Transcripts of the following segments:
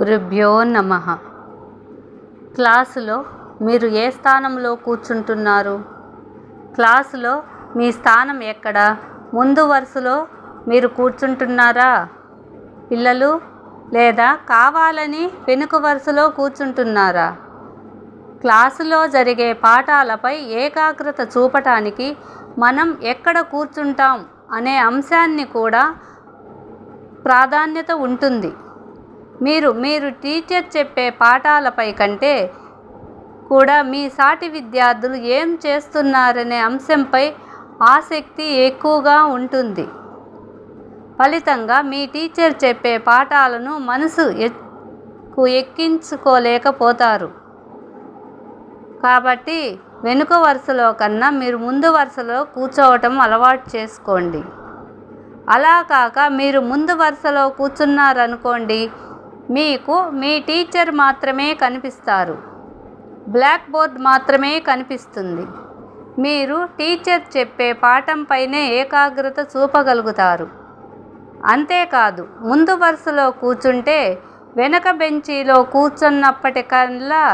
గురుభ్యో నమ. క్లాసులో మీరు ఏ స్థానంలో కూర్చుంటున్నారు? క్లాసులో మీ స్థానం ఎక్కడ? ముందు వరుసలో మీరు కూర్చుంటున్నారా? పిల్లలు లేదా కావాలని వెనుక వరుసలో కూర్చుంటున్నారా? క్లాసులో జరిగే పాఠాలపై ఏకాగ్రత చూపటానికి మనం ఎక్కడ కూర్చుంటాం అనే అంశాన్ని కూడా ప్రాధాన్యత ఉంటుంది. మీరు మీరు టీచర్ చెప్పే పాఠాలపై కంటే కూడా మీ సాటి విద్యార్థులు ఏం చేస్తున్నారనే అంశంపై ఆసక్తి ఎక్కువగా ఉంటుంది. ఫలితంగా మీ టీచర్ చెప్పే పాఠాలను మనసు ఎక్కు ఎక్కించుకోలేకపోతారు. కాబట్టి వెనుక వరుసలో కన్నా మీరు ముందు వరుసలో కూర్చోవటం అలవాటు చేసుకోండి. అలా కాక మీరు ముందు వరుసలో కూర్చున్నారనుకోండి మీకు మీ టీచర్ మాత్రమే కనిపిస్తారు. బ్లాక్ బోర్డ్ మాత్రమే కనిపిస్తుంది. మీరు టీచర్ చెప్పే పాఠంపైనే ఏకాగ్రత చూపగలుగుతారు. అంతేకాదు ముందు వరుసలో కూర్చుంటే వెనక బెంచీలో కూర్చున్నప్పటికల్లా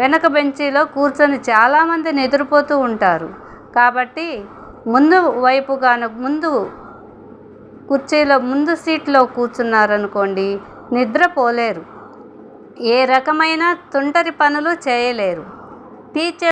వెనక బెంచీలో కూర్చొని చాలామంది నిద్రపోతూ ఉంటారు. కాబట్టి ముందు వైపుగాను ముందు కుర్చీలో ముందు సీట్లో కూర్చున్నారనుకోండి నిద్రపోలేరు. ఏ రకమైన తుంటరి పనులు చేయలేరు. టీచర్